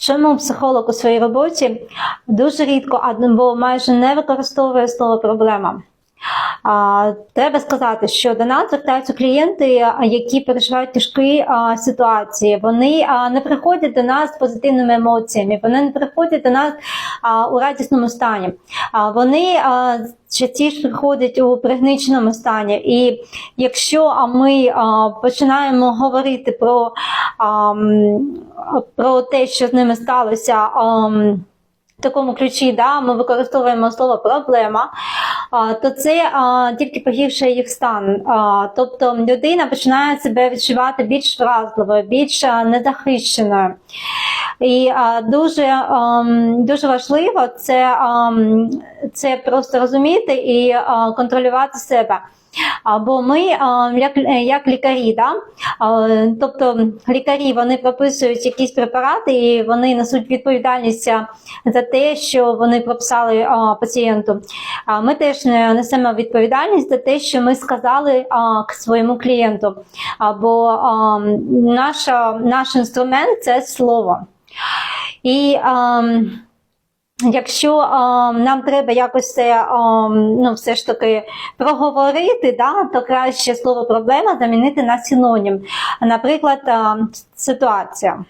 Чому психолог у своїй роботі дуже рідко або майже не використовує слово проблема? Треба сказати, що до нас звертаються клієнти, які переживають тяжкі ситуації. Вони не приходять до нас з позитивними емоціями, вони не приходять до нас у радісному стані. Вони частіше приходять у пригниченому стані. І якщо ми починаємо говорити про, про те, що з ними сталося. в такому ключі, да, ми використовуємо слово проблема, то це тільки погіршує їх стан. Тобто людина починає себе відчувати більш вразливою, більш незахищеною. І дуже, ам, дуже важливо це, ам, це просто розуміти і контролювати себе. Або ми, як, як лікарі, да? тобто лікарі вони прописують якісь препарати і вони несуть відповідальність за те, що вони прописали пацієнту. А ми теж несемо відповідальність за те, що ми сказали к своєму клієнту. Або наша, наш інструмент це слово. І а, Якщо а, нам треба якось це а, ну, все ж таки проговорити, да, то краще слово проблема замінити на синонім. Наприклад, а, ситуація.